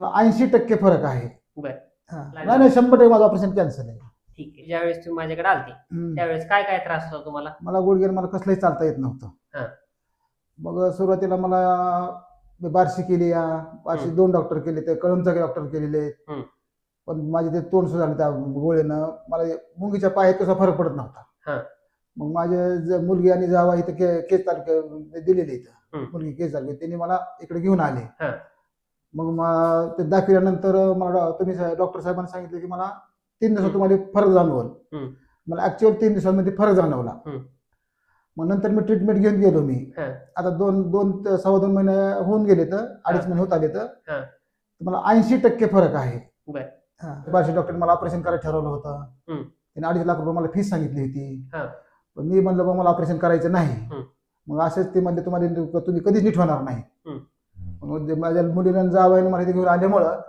ऐंशी टक्के फरक आहे बर हा. नाही नाही शंभर टक्के माझं ऑपरेशन कॅन्सल आहे ठीक आहे ज्यावेळेस तुम्ही माझ्याकडे आलते हम्म. त्यावेळेस काय काय त्रास होता तुम्हाला मला गुडघे मला कसलंही चालता येत हा. नव्हतं मग सुरुवातीला मला मी बारशी केली या बारशी हम्म. दोन डॉक्टर केले ते कळमचाचे डॉक्टर केलेले हम्म. पण माझे ते तोंड सुद्धा झालं त्या गोळीनं मला मुंगीच्या पायात कसा फरक पडत हा. नव्हता मग माझे ज- मुलगी आणि जावा इथं के केस तालुक्या दिलेले इथं. मुलगी केस तालुक्यात त्यांनी मला इकडे घेऊन आले हा. मग म- ते दाखवल्यानंतर मला डॉ- तुम्ही डॉक्टर साहेबांनी सांगितलं की मला तीन दिवसात. तुम्हाला फरक जाणवल हम्म. मला ऍक्च्युअल तीन दिवसांमध्ये फरक जाणवला हम्म. मग नंतर मी ट्रीटमेंट घेऊन गेलो मी हा. आता दोन दोन ते सव्वा दोन महिने होऊन गेले तर अडीच. महिने होत आले तर हा. तर मला ऐंशी टक्के फरक आहे बर. हा. बार्शी डॉक्टर मला ऑपरेशन करायला ठरवलं होतं हम्म. त्याने अडीच लाख रुपये मला फीस सांगितली होती हा. पण मी म्हणलं बा मला ऑपरेशन करायचं नाही हम्म. मग असेच ते म्हणले तुम्हाला तुम्ही कधीच नीट होणार नाही. मग ते माझ्या मुलीला जावं मला इथे घेऊन आल्यामुळं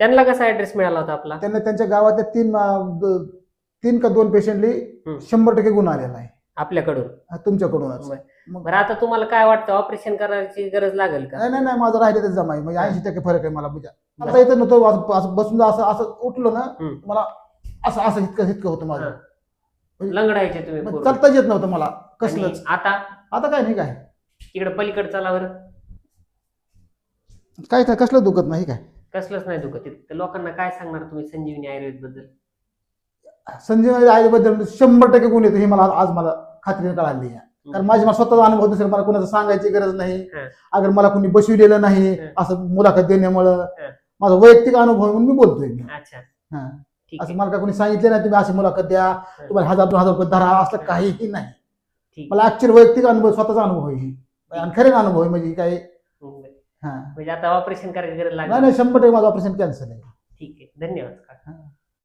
त्यांना कसा ऍड्रेस मिळाला होता आपला? त्यांना त्यांच्या गावातल्या तीन अं, द- तीन का दोन पेशंटली. शंभर टक्के गुण आलेला आहे. आपल्याकडून? हा, तुमच्याकडूनच. बर. मग बरं आता तुम्हाला काय वाटतं? ऑपरेशन करायची गरज लागेल का? नाही नाही नाही माझं राहिले तर जमाई म्हणजे ऐंशी टक्के फरक आहे मला म्हणजे. आता येतं नव्हतं असं बसून असं असं उठलो ना हम्म. मला असं असं इतकं इतकं होतं माझं. लंगडायचे तुम्ही मग पूर्ण. चालताच येत नव्हतं मला आणि कसलंच. आता? आता काय नाही काय. इकडे पलीकडे चला बरं. काय काय कसलं दुखत नाही काय? कसलंच नाही दुखत. इथं. तर लोकांना काय सांगणार तुम्ही संजीवनी आयुर्वेदबद्दल संजय आईबद्दल शंभर टक्के गुण येतो हे मला आज मला खात्रीने कळाली आहे. कारण माझी मला स्वतःचा अनुभव दुसरं मला कोणाचं सांगायची गरज नाही. हं. अगर मला कोणी बसविलेलं नाही हं. असं मुलाखत देण्यामुळं. हं. माझा वैयक्तिक अनुभव म्हणून मी बोलतोय. मी अच्छा. हा. ठीक असं आहे. मला काय कोणी सांगितलं नाही तुम्ही अशी मुलाखत द्या. तुम्हाला हजार दोन हजार रुपये धरा असलं काहीही नाही. ठीक. मला ऍक्च्युअल वैयक्तिक अनुभव स्वतःचा अनुभव आहे. आणि खरे अनुभव आहे म्हणजे काय हम्म. हा. म्हणजे आता ऑपरेशन करायची गरज नाही लागली. नाही शंभर टक्के माझं ऑपरेशन कॅन्सल आहे. ठीक आहे. धन्यवाद काका.